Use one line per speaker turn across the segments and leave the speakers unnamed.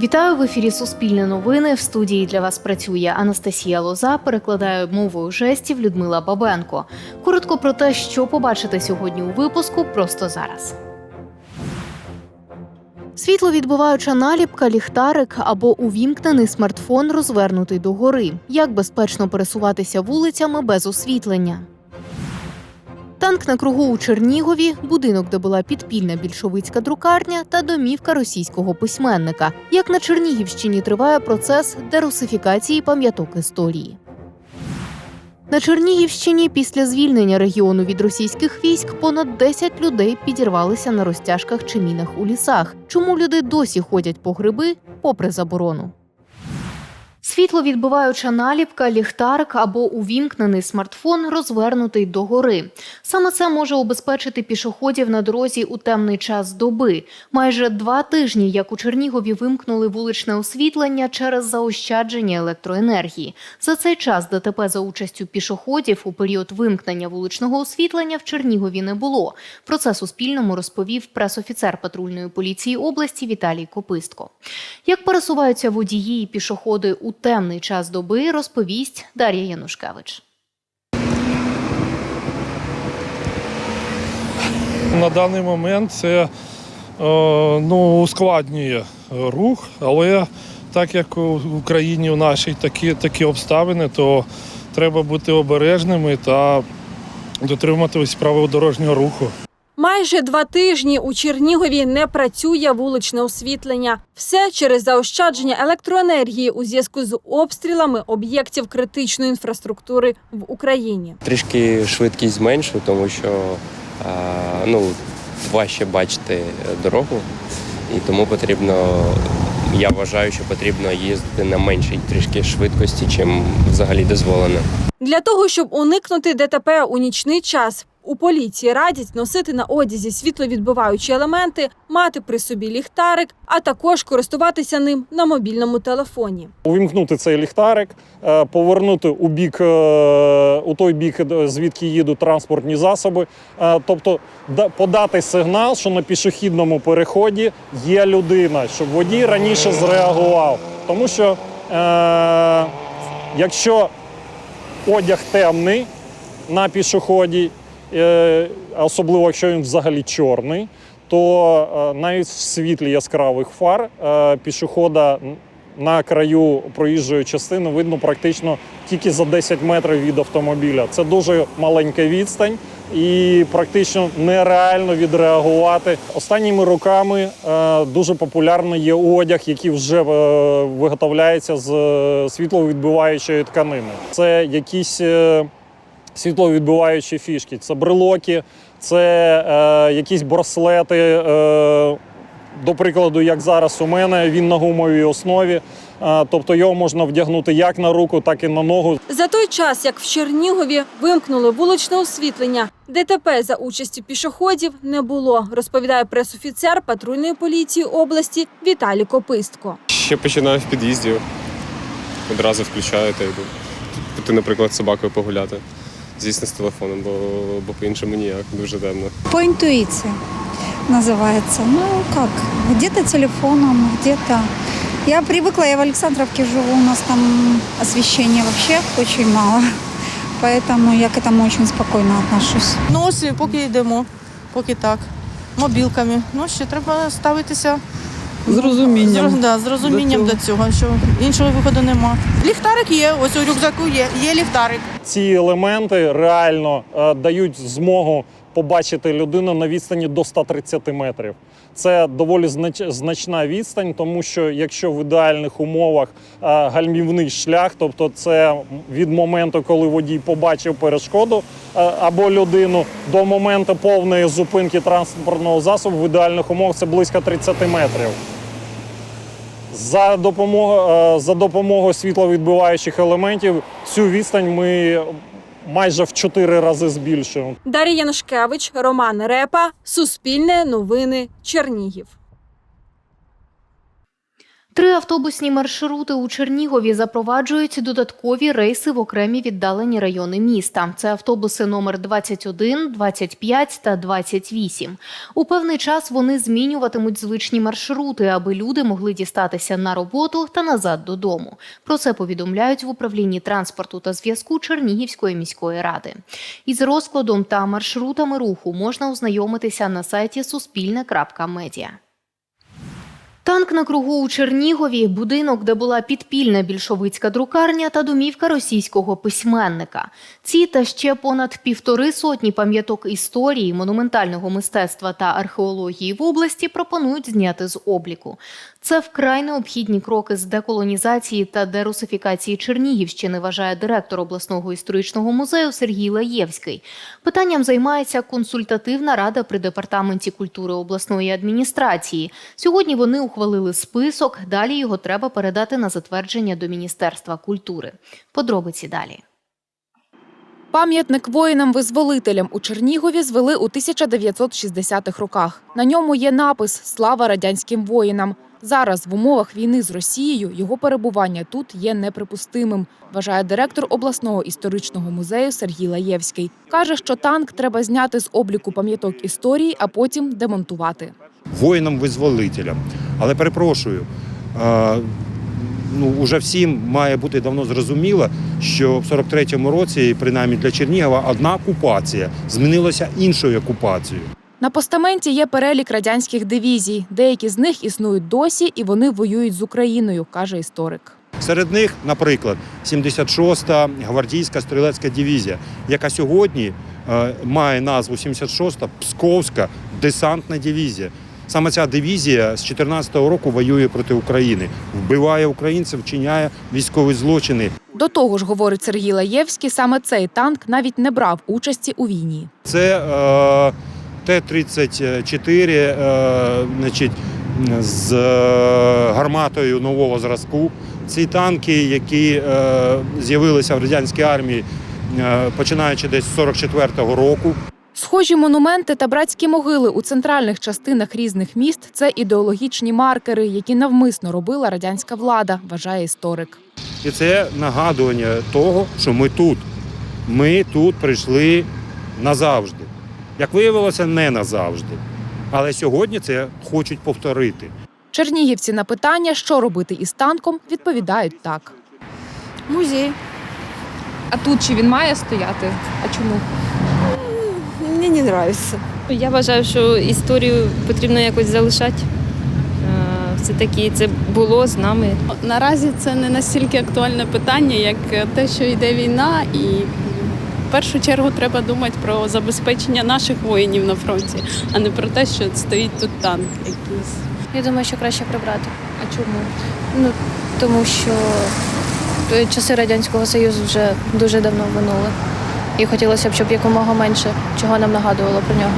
Вітаю в ефірі Суспільне новини. В студії для вас працює Анастасія Лоза. Перекладає мовою жестів Людмила Бабенко. Коротко про те, що побачите сьогодні у випуску, просто зараз. Світловідбиваюча наліпка, ліхтарик або увімкнений смартфон розвернутий догори. Як безпечно пересуватися вулицями без освітлення. Танк на кругу у Чернігові, будинок, де була підпільна більшовицька друкарня та домівка російського письменника. Як на Чернігівщині триває процес дерусифікації пам'яток історії. На Чернігівщині після звільнення регіону від російських військ понад 10 людей підірвалися на розтяжках чи мінах у лісах. Чому люди досі ходять по гриби попри заборону? Світловідбиваюча наліпка, ліхтарик або увімкнений смартфон розвернутий догори. Саме це може убезпечити пішоходів на дорозі у темний час доби. Майже два тижні, як у Чернігові вимкнули вуличне освітлення через заощадження електроенергії. За цей час ДТП за участю пішоходів у період вимкнення вуличного освітлення в Чернігові не було. Про це Суспільному розповів пресофіцер патрульної поліції області Віталій Копистко. Як пересуваються водії і пішоходи у темний час доби, розповість Дар'я Янушкевич.
На даний момент це е, ну, ускладнює рух, але так як у Україні у нашій такі, такі обставини, то треба бути обережними та дотримуватись правил дорожнього руху.
Майже два тижні у Чернігові не працює вуличне освітлення. Все через заощадження електроенергії у зв'язку з обстрілами об'єктів критичної інфраструктури в Україні.
Трішки швидкість зменшу, тому що ну, важче бачити дорогу, і тому потрібно, я вважаю, що потрібно їздити на меншій трішки швидкості, чим взагалі дозволено.
Для того щоб уникнути ДТП у нічний час. У поліції радять носити на одязі світловідбиваючі елементи, мати при собі ліхтарик, а також користуватися ним на мобільному телефоні.
увімкнути цей ліхтарик, е, повернути у бік е, у той бік, е, звідки їдуть транспортні засоби, тобто подати сигнал, що на пішохідному переході є людина, щоб водій раніше зреагував. Тому що е, якщо одяг темний на пішоході, особливо якщо він взагалі чорний, то е, навіть в світлі яскравих фар е, пішохода на краю проїжджої частини видно практично тільки за 10 метрів від автомобіля. Це дуже маленька відстань і практично нереально відреагувати. Останніми роками е, дуже популярний є одяг, який вже е, виготовляється з е, світловідбиваючої тканини. Це якісь е, світловідбиваючі фішки, це брелоки, це е, якісь браслети. Е, до прикладу, як зараз у мене, він на гумовій основі. Е, тобто його можна вдягнути як на руку, так і на ногу.
За той час, як в Чернігові вимкнули вуличне освітлення, ДТП за участі пішоходів не було, розповідає пресофіцер патрульної поліції області Віталій Копистко.
Ще починаю в під'їзді. Одразу включаю та йду. Піти, наприклад, собакою погуляти Звісно, з телефоном, бо, бо по-іншому ніяк, дуже темно.
По интуиции называется. Ну, как, где-то телефоном, где-то... Я привыкла, я в Александровке живу, у нас там освещения вообще очень мало. Поэтому я к этому очень спокойно отношусь.
Ну ось поки йдемо, поки так. Мобілками. Ну, ще треба ставитися
З розумінням.
з, да, з розумінням
до
до цього, що іншого виходу нема. Ліхтарик є, ось у рюкзаку є, є ліхтарик.
Ці елементи реально е, дають змогу побачити людину на відстані до 130 метрів. Це доволі знач- значна відстань, тому що якщо в ідеальних умовах е, гальмівний шлях, тобто це від моменту, коли водій побачив перешкоду е, або людину, до моменту повної зупинки транспортного засобу в ідеальних умовах це близько 30 метрів. За допомогою, за допомогою світловідбиваючих елементів цю відстань ми майже в чотири рази збільшуємо.
Дар'я Янушкевич, Роман Репа, Суспільне новини, Чернігів.
Три автобусні маршрути у Чернігові запроваджують додаткові рейси в окремі віддалені райони міста. Це автобуси номер 21, 25 та 28. У певний час вони змінюватимуть звичні маршрути, аби люди могли дістатися на роботу та назад додому. Про це повідомляють в управлінні транспорту та зв'язку Чернігівської міської ради. Із розкладом та маршрутами руху можна ознайомитися на сайті суспільне.медіа. Танк на кругу у Чернігові, будинок, де була підпільна більшовицька друкарня та домівка російського письменника. Ці та ще понад півтори сотні пам'яток історії, монументального мистецтва та археології в області пропонують зняти з обліку. Це вкрай необхідні кроки з деколонізації та дерусифікації Чернігівщини, вважає директор обласного історичного музею Сергій Лаєвський. Питанням займається консультативна рада при департаменті культури обласної адміністрації. Сьогодні вони ухвалили список. Далі його треба передати на затвердження до Міністерства культури. Подробиці далі.
Пам'ятник воїнам-визволителям у Чернігові звели у 1960-х роках. На ньому є напис Слава радянським воїнам. Зараз в умовах війни з Росією його перебування тут є неприпустимим, вважає директор обласного історичного музею Сергій Лаєвський. Каже, що танк треба зняти з обліку пам'яток історії, а потім демонтувати.
воїнам-визволителям. Але перепрошую, ну уже всім має бути давно зрозуміло, що в 43-му році, принаймні для Чернігова, одна окупація змінилася іншою окупацією.
На постаменті є перелік радянських дивізій. Деякі з них існують досі, і вони воюють з Україною, каже історик.
Серед них, наприклад, 76-та гвардійська стрілецька дивізія, яка сьогодні е, має назву 76-та Псковська десантна дивізія. Саме ця дивізія з 14-го року воює проти України, вбиває українців, вчиняє військові злочини.
До того ж, говорить Сергій Лаєвський, саме цей танк навіть не брав участі у війні.
Це е, Т-34 е, значить, з е, гарматою нового зразку. Ці танки, які е, з'явилися в радянській армії, починаючи десь з 44-го року.
Схожі монументи та братські могили у центральних частинах різних міст це ідеологічні маркери, які навмисно робила радянська влада, вважає історик.
І це нагадування того, що ми тут. Ми тут прийшли назавжди. Як виявилося, не назавжди. Але сьогодні це хочуть повторити.
Чернігівці на питання, що робити із танком, відповідають так.
Музей.
А тут чи він має стояти? А чому?
Мені не подобається.
Я вважаю, що історію потрібно якось залишати. Все таки це було з нами.
Наразі це не настільки актуальне питання, як те, що йде війна, і першу чергу треба думати про забезпечення наших воїнів на фронті, а не про те, що стоїть тут танк якийсь.
Я думаю, що краще прибрати.
А чому?
Ну тому що е, часи радянського союзу вже дуже давно минули. І хотілося б, щоб якомога менше чого нам нагадувало про нього.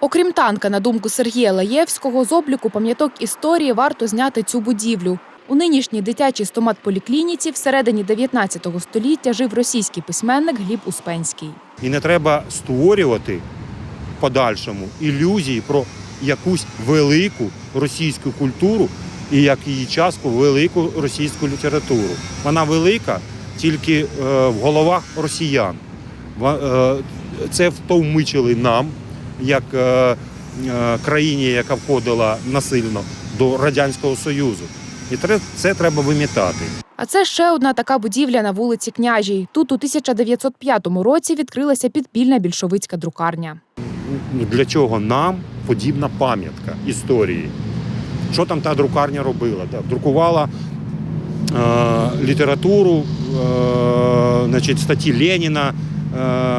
Окрім танка, на думку Сергія Лаєвського, з обліку пам'яток історії варто зняти цю будівлю. У нинішній дитячій стомат-поліклініці всередині 19 століття жив російський письменник Гліб Успенський.
І не треба створювати в подальшому ілюзії про якусь велику російську культуру і як її частку велику російську літературу. Вона велика тільки е, в головах росіян. Е, Це втовмичили нам, як е, країні, яка входила насильно до Радянського Союзу. І це треба вимітати.
А це ще одна така будівля на вулиці Княжій. Тут у 1905 році відкрилася підпільна більшовицька друкарня.
Ну, для чого нам подібна пам'ятка історії? Що там та друкарня робила? Друкувала е, літературу, е, значить, статті Леніна, е,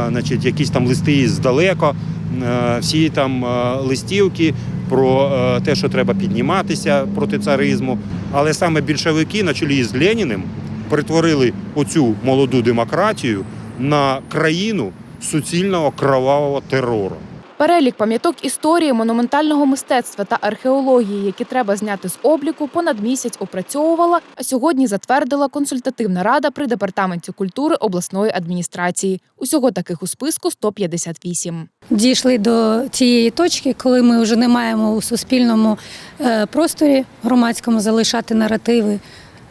значить, якісь там листи здалеко, е, всі там е, листівки про е, те, що треба підніматися проти царизму. Але саме більшовики на чолі з Леніним перетворили оцю молоду демократію на країну суцільного кровавого терору.
Перелік пам'яток історії, монументального мистецтва та археології, які треба зняти з обліку, понад місяць опрацьовувала, а сьогодні затвердила консультативна рада при департаменті культури обласної адміністрації. Усього таких у списку 158.
Дійшли до цієї точки, коли ми вже не маємо у суспільному е, просторі громадському залишати наративи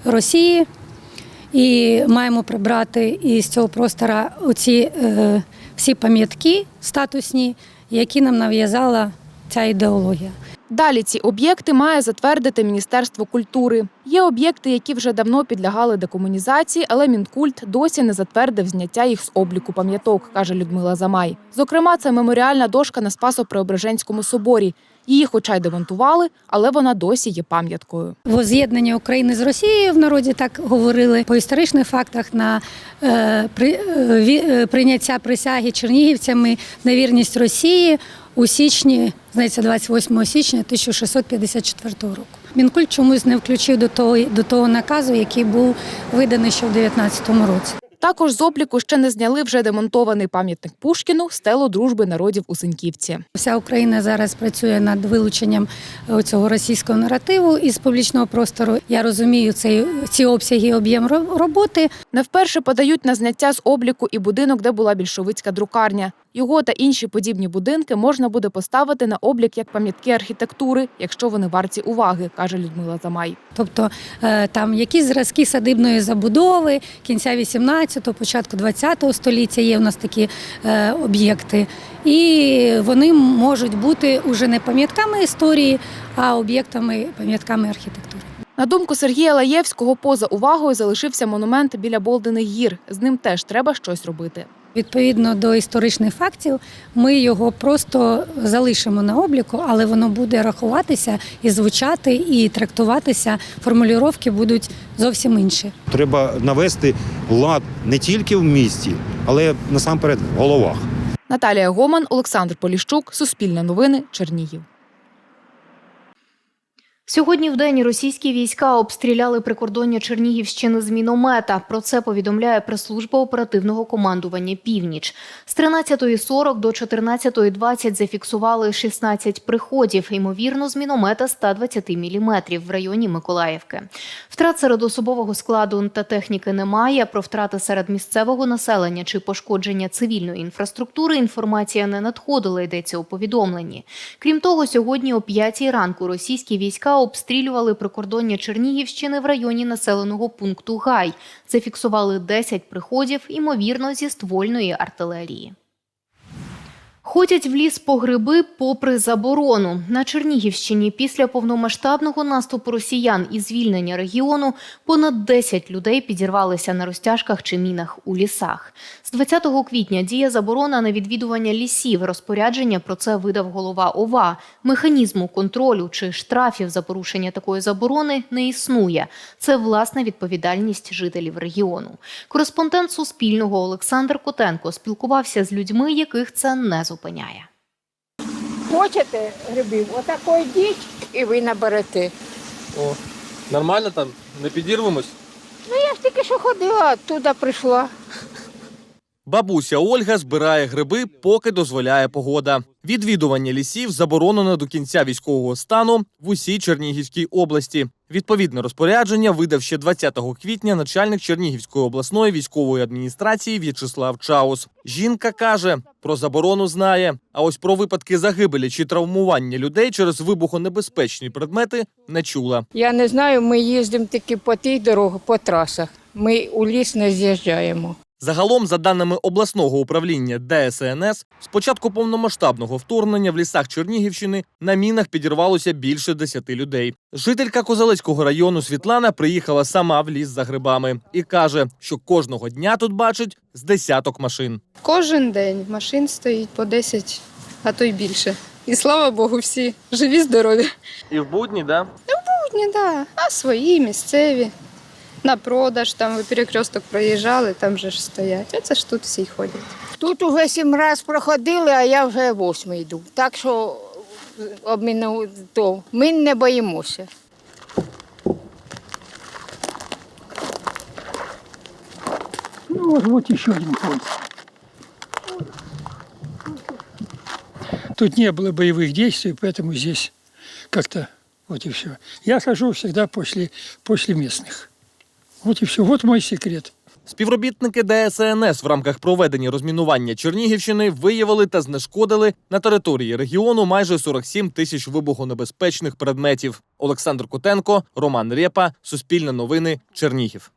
Росії і маємо прибрати із цього простора оці е, всі пам'ятки статусні, які нам нав'язала ця ідеологія.
Далі ці об'єкти має затвердити Міністерство культури. Є об'єкти, які вже давно підлягали декомунізації, але Мінкульт досі не затвердив зняття їх з обліку пам'яток, каже Людмила Замай. Зокрема, це меморіальна дошка на Спасо-Преображенському соборі. Її, хоча й демонтували, але вона досі є пам'яткою.
Воз'єднання України з Росією в народі так говорили по історичних фактах на е, при, е, е, прийняття присяги чернігівцями на вірність Росії у січні, здається, 28 січня 1654 року. Мінкульт чомусь не включив до того до того наказу, який був виданий ще в 19 році.
Також з обліку ще не зняли вже демонтований пам'ятник Пушкіну стелу дружби народів у Синьківці.
Вся Україна зараз працює над вилученням е, цього російського наративу із публічного простору. Я розумію цей ці обсяги і об'єм роботи.
Не вперше подають на зняття з обліку і будинок, де була більшовицька друкарня. Його та інші подібні будинки можна буде поставити на облік як пам'ятки архітектури, якщо вони варті уваги, каже Людмила Замай.
Тобто е, там якісь зразки садибної забудови кінця 18-го, початку 20-го століття є у нас такі е, об'єкти. І вони можуть бути уже не пам'ятками історії, а об'єктами, пам'ятками архітектури.
На думку Сергія Лаєвського, поза увагою залишився монумент біля Болдених гір. З ним теж треба щось робити.
Відповідно до історичних фактів, ми його просто залишимо на обліку, але воно буде рахуватися і звучати, і трактуватися. Формулювання будуть зовсім інші.
Треба навести лад не тільки в місті, але насамперед в головах.
Наталія Гоман, Олександр Поліщук, Суспільне новини, Чернігів.
Сьогодні в день російські війська обстріляли прикордоння Чернігівщини з міномета. Про це повідомляє прес-служба оперативного командування Північ. З 13.40 до 14.20 зафіксували 16 приходів, ймовірно, з міномета 120 мм в районі Миколаївки. Втрат серед особового складу та техніки немає. Про втрати серед місцевого населення чи пошкодження цивільної інфраструктури інформація не надходила, йдеться у повідомленні. Крім того, сьогодні о 5 ранку російські війська обстрілювали прикордоння Чернігівщини в районі населеного пункту Гай. Зафіксували 10 приходів, ймовірно, зі ствольної артилерії. Ходять в ліс по гриби попри заборону. На Чернігівщині після повномасштабного наступу росіян і звільнення регіону понад 10 людей підірвалися на розтяжках чи мінах у лісах. З 20 квітня діє заборона на відвідування лісів. Розпорядження про це видав голова ОВА. Механізму контролю чи штрафів за порушення такої заборони не існує. Це власна відповідальність жителів регіону. Кореспондент Суспільного Олександр Котенко спілкувався з людьми, яких це не зупиняє.
Хочете грибів? Отако йдіть і ви наберете.
О, нормально там? Не підірвемось?
Ну я ж тільки що ходила, туди прийшла.
Бабуся Ольга збирає гриби, поки дозволяє погода. Відвідування лісів заборонено до кінця військового стану в усій Чернігівській області. Відповідне розпорядження видав ще 20 квітня начальник Чернігівської обласної військової адміністрації В'ячеслав Чаус. Жінка каже, про заборону знає. А ось про випадки загибелі чи травмування людей через вибухонебезпечні предмети не чула.
Я не знаю, ми їздимо тільки по тій дорозі, по трасах. Ми у ліс не з'їжджаємо.
Загалом, за даними обласного управління ДСНС, з початку повномасштабного вторгнення в лісах Чернігівщини на мінах підірвалося більше десяти людей. Жителька Козелецького району Світлана приїхала сама в ліс за грибами і каже, що кожного дня тут бачить з десяток машин.
Кожен день машин стоїть по 10, а то й більше. І слава Богу, всі живі, здорові.
І в будні, да?
В Будні, да. А свої, місцеві. На продаж, там ви перекресток проїжджали, там же ж стоять. Оце ж тут всі ходять.
Тут уже сім разів проходили, а я вже восьмий йду. Так що обміну то ми не боїмося.
Ну, вот, вот еще один конь. тут не было боевых действий, поэтому здесь как-то вот и все. Я хожу всегда после, после местных. Вот и все. Вот мой секрет.
Співробітники ДСНС в рамках проведення розмінування Чернігівщини виявили та знешкодили на території регіону майже 47 тисяч вибухонебезпечних предметів. Олександр Котенко, Роман Рєпа, Суспільне новини, Чернігів.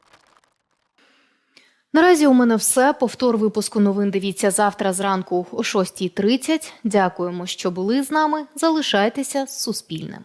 Наразі у мене все. Повтор випуску новин дивіться завтра зранку о 6.30. Дякуємо, що були з нами. Залишайтеся з Суспільним.